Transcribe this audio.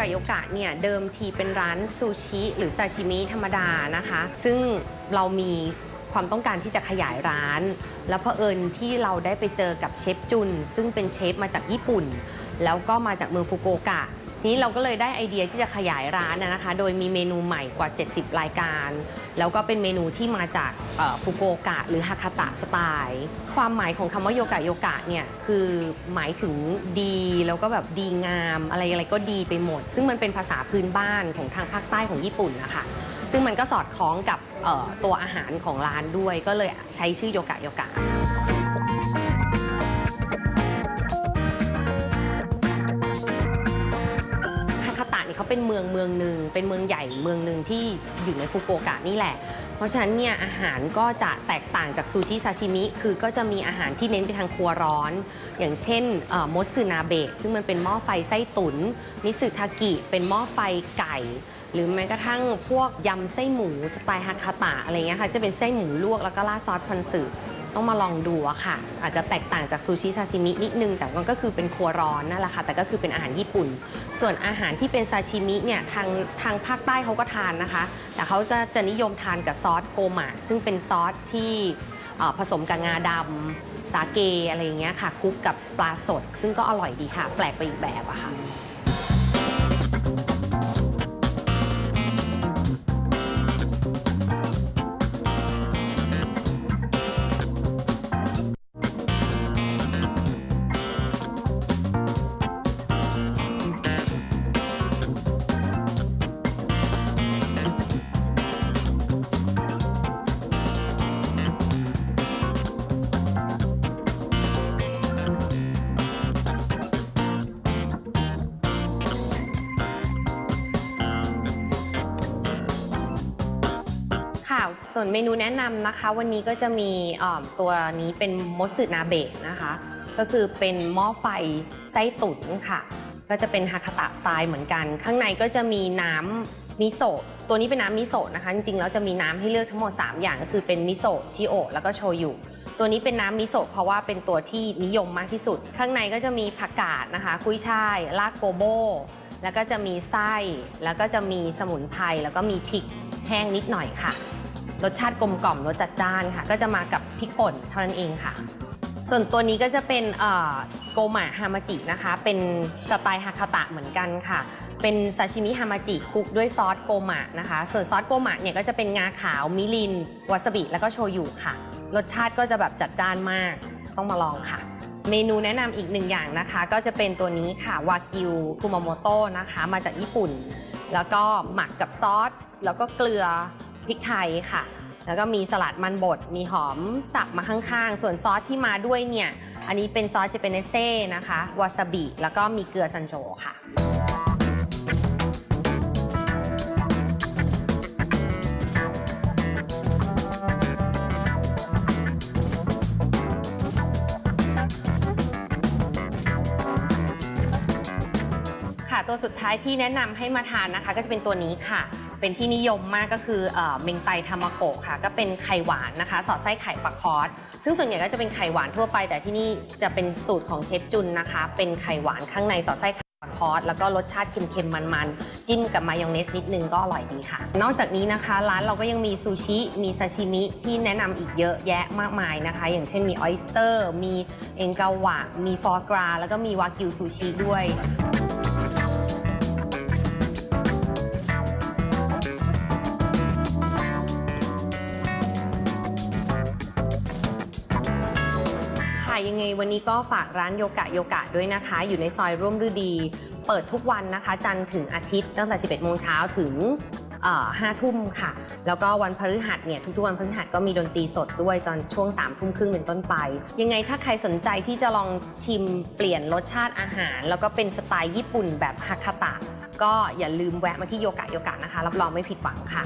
กะโยกะเนี่ยเดิมทีเป็นร้านซูชิหรือซาชิมิธรรมดานะคะ ซึ่งเรามีความต้องการที่จะขยายร้าน แล้วเผอิญที่เราได้ไปเจอกับเชฟจุน ซึ่งเป็นเชฟมาจากญี่ปุ่น แล้วก็มาจากเมืองฟุกุโอกะ นี้เราก็เลยได้ไอเดียที่จะขยายร้านนะคะ โดยมีเมนูใหม่กว่า 70 รายการ แล้วก็เป็นเมนูที่มาจากฟุกโอกะ หรือฮากาตะสไตล์ ความหมายของคำว่าโยกะโยกะเนี่ยคือหมายถึงดีแล้วก็แบบดีงามอะไรอะไรก็ดีไปหมด ซึ่งมันเป็นภาษาพื้นบ้านของทางภาคใต้ของญี่ปุ่นนะคะซึ่งมันก็สอดคล้องกับตัวอาหารของร้านด้วย ก็เลยใช้ชื่อโยกะโยกะ เป็นเมืองเมืองหนึ่งเป็นเมืองใหญ่เมืองหนึ่งที่อยู่ในฟุกุโอกะนี่แหละ เพราะฉะนั้นเนี่ยอาหารก็จะแตกต่างจากซูชิซาชิมิ คือก็จะมีอาหารที่เน้นไปทางครัวร้อน อย่างเช่นมดสึนาเบะซึ่งมันเป็นหม้อไฟไส้ตุนมิสึทากิ เป็นหม้อไฟไก่ หรือแม้กระทั่งพวกยำไส้หมูสไตล์ฮากาตะอะไรเงี้ยค่ะจะเป็นไส้หมูลวกแล้วก็ราดซอสคอนสึ ต้องมาลองดูอะค่ะ อาจจะแตกต่างจากซูชิซาชิมินิดนึง แต่มันก็คือเป็นครัวร้อนนั่นแหละค่ะ แต่ก็คือเป็นอาหารญี่ปุ่น ส่วนอาหารที่เป็นซาชิมิเนี่ยทางทางภาคใต้เขาก็ทานนะคะ แต่เขาจะจะนิยมทานกับซอสโกมะซึ่งเป็นซอสที่ผสมกับงาดำสาเกอะไรอย่างเงี้ยค่ะคลุกกับปลาสด ซึ่งก็อร่อยดีค่ะ แปลกไปอีกแบบอะค่ะ ส่วนเมนูแนะนำนะคะ วันนี้ก็จะมีตัวนี้เป็นมดสึนาเบะนะคะ ก็คือเป็นหม้อไฟไส้ตุ๋นค่ะ ก็จะเป็นฮากาตะสไตล์เหมือนกัน ข้างในก็จะมีน้ำมิโซะตัวนี้เป็นน้ำมิโซะนะคะ จริงๆแล้วจะมีน้ำให้เลือกทั้งหมด 3 อย่างก็คือเป็นมิโซะชิโอะแล้วก็โชยุตัวนี้เป็นน้ำมิโซะเพราะว่าเป็นตัวที่นิยมมากที่สุด ข้างในก็จะมีผักกาดนะคะ กุ้ยช่ายรากโกโบ แล้วก็จะมีไส้ แล้วก็จะมีสมุนไพรแล้วก็มีพริกแห้งนิดหน่อยค่ะ รสชาติกลมกล่อมรสจัดจ้านค่ะ ก็จะมากับพริกป่นเท่านั้นเองค่ะ ส่วนตัวนี้ก็จะเป็นโกมะฮามาจินะคะ เป็นสไตล์ฮากาตะเหมือนกันค่ะ เป็นซาชิมิฮามาจิคลุกด้วยซอสโกมะนะคะ ส่วนซอสโกมะเนี่ยก็จะเป็นงาขาวมิรินวาซาบิแล้วก็โชยุค่ะ รสชาติก็จะแบบจัดจ้านมากต้องมาลองค่ะเมนูแนะนำอีกหนึ่งอย่างนะคะ ก็จะเป็นตัวนี้ค่ะวากิวคุมาโมโตะนะคะ มาจากญี่ปุ่น แล้วก็หมักกับซอส แล้วก็เกลือ พริกไทยค่ะ แล้วก็มีสลัดมันบด มีหอมสับมาข้างๆ ส่วนซอสที่มาด้วยเนี่ย อันนี้เป็นซอสเจเปเนเซ่นะคะ วาซาบิ แล้วก็มีเกลือซันโชค่ะ ค่ะ ตัวสุดท้ายที่แนะนำให้มาทานนะคะ ก็จะเป็นตัวนี้ค่ะ เป็นที่นิยมมากก็คือเมงไตทามโกะค่ะ ก็เป็นไข่หวานนะคะ สอดไส้ไข่ปลาคอสซึ่งส่วนใหญ่ก็จะเป็นไข่หวานทั่วไป แต่ที่นี่จะเป็นสูตรของเชฟจุนนะคะ เป็นไข่หวานข้างในสอดไส้ปลาคอสแล้วก็รสชาติเค็มๆ มันๆ จิ้มกับมายองเนสนิดนึงก็อร่อยดีค่ะ นอกจากนี้นะคะ ร้านเราก็ยังมีซูชิ มีซาชิมิที่แนะนำอีกเยอะแยะมากมายนะคะ อย่างเช่นมีออยสเตอร์ มีเองกาวะ มีฟอร์กรา แล้วก็มีวากิวซูชิด้วย ยังไงวันนี้ก็ฝากร้านโยกะโยกะด้วยนะคะ อยู่ในซอยร่วมฤดี เปิดทุกวันนะคะ จันทร์ถึงอาทิตย์ตั้งแต่ 11 โมงเช้าถึง5ทุ่มค่ะ แล้วก็วันพฤหัสเนี่ยทุกๆวันพฤหัสก็มีดนตรีสดด้วยตอนช่วง3ทุ่มครึ่งเป็นต้นไป ยังไงถ้าใครสนใจที่จะลองชิมเปลี่ยนรสชาติอาหาร แล้วก็เป็นสไตล์ญี่ปุ่นแบบฮากาตะ ก็อย่าลืมแวะมาที่โยกะโยกะนะคะ รับรองไม่ผิดหวังค่ะ